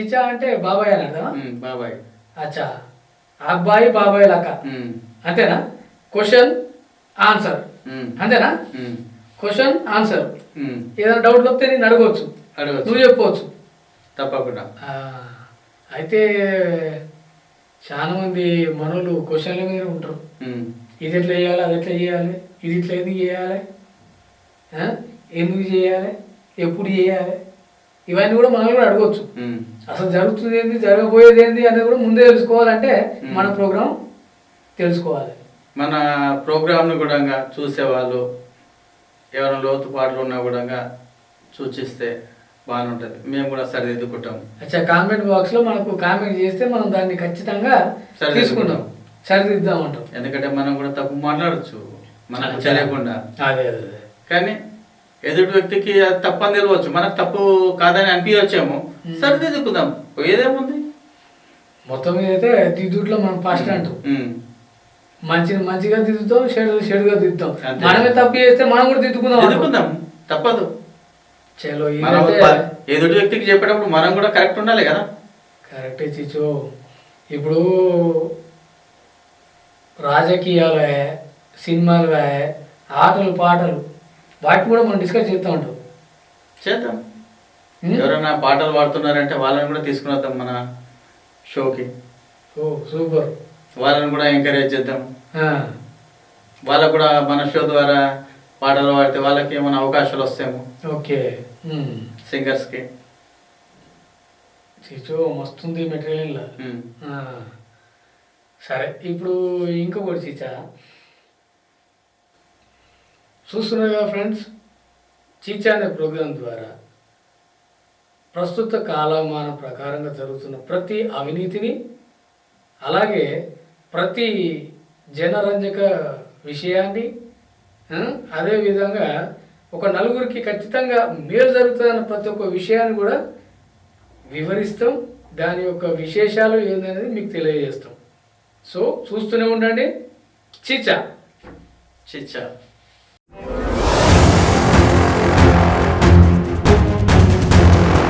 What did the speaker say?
చీచా అంటే బాబాయ్ అని అర్థమా బాబాయ్. అచ్చా. అబ్బాయి బాబాయ్ లక్క. అంతేనా? క్వశ్చన్ ఆన్సర్ అంతేనా? Question answer. ఏదైనా డౌట్ వస్తే నేను అడగవచ్చు. అడగచ్చు నువ్వు చెప్పవచ్చు. తప్పకుండా. అయితే చాలా మంది మనోళ్ళు క్వశ్చన్ల మీద ఉంటారు. ఇది ఎట్లా చేయాలి అది ఎట్లా చేయాలి ఇది ఇట్లా ఎందుకు చేయాలి? ఎందుకు చేయాలి? ఎప్పుడు చేయాలి? ఇవన్నీ కూడా మనం కూడా అడగవచ్చు. అసలు జరుగుతుంది ఏంది జరగబోయేది ఏంది అనేది కూడా ముందే తెలుసుకోవాలంటే. మన ప్రోగ్రాం తెలుసుకోవాలి. మన ప్రోగ్రామ్ను కూడా చూసేవాళ్ళు ఎవరైనా లోతు పాటలు ఉన్నా కూడా సూచిస్తే బాగానే ఉంటుంది మేము కూడా సరిదిద్దుకుంటాం. అచ్చా కామెంట్ బాక్స్లో మనకు కామెంట్ చేస్తే మనం దాన్ని ఖచ్చితంగా. తీసుకుంటాం. సరిదిద్దామంటాం. ఎందుకంటే మనం కూడా తప్పు మాట్లాడచ్చు. మనకు. తెలియకుండా. అదే. కానీ ఎదుటి వ్యక్తికి అది తప్పని తెలియవచ్చు మనకు తప్పు కాదని అనిపించచ్చేమో. సరిదిద్దుకుందాం పోయేదేముంది మొత్తం మీద అయితే దిద్దుట్లో మనం ఫస్ట్ అంటాం. మంచిని మంచిగా దిద్దుతాం చెడు చెడుగా దిద్దుతాం. మనమే తప్పు చేస్తే మనం కూడా దిద్దుకుందాం. దిద్దుకుందాం తప్పదు. చలో ఎదుటి వ్యక్తికి చెప్పేటప్పుడు మనం కూడా కరెక్ట్ ఉండాలి కదా. కరెక్టే చిచ్చు. ఇప్పుడు రాజకీయాలే సినిమాలే ఆటలు పాటలు వాటిని కూడా మనం డిస్కస్ చేస్తూ ఉంటాం. చేద్దాం? ఎవరైనా పాటలు పాడుతున్నారంటే వాళ్ళని కూడా తీసుకుని వద్దాం మన షోకి. ఓ సూపర్. వాళ్ళని కూడా ఎంకరేజ్ చేద్దాం. వాళ్ళకు కూడా మన షో ద్వారా పాటలు పాడితే వాళ్ళకి ఏమైనా అవకాశాలు వస్తాయేమో. ఓకే. సింగర్స్కి. చిచ్చు మస్తుంది మెటీరియల్ సరే ఇప్పుడు ఇంకొకటి చీచా. చూస్తున్నారు ఫ్రెండ్స్? చీచా అనే ప్రోగ్రాం ద్వారా ప్రస్తుత కాలమాన ప్రకారంగా జరుగుతున్న ప్రతి అవినీతిని అలాగే ప్రతి జనరంజక విషయాన్ని అదేవిధంగా ఒక నలుగురికి ఖచ్చితంగా మేలు జరుగుతుందన్న ప్రతి ఒక్క విషయాన్ని కూడా వివరిస్తాం. దాని యొక్క విశేషాలు ఏందనేది మీకు తెలియజేస్తాం. సో చూస్తూనే ఉండండి. చీచా. చిచ్చా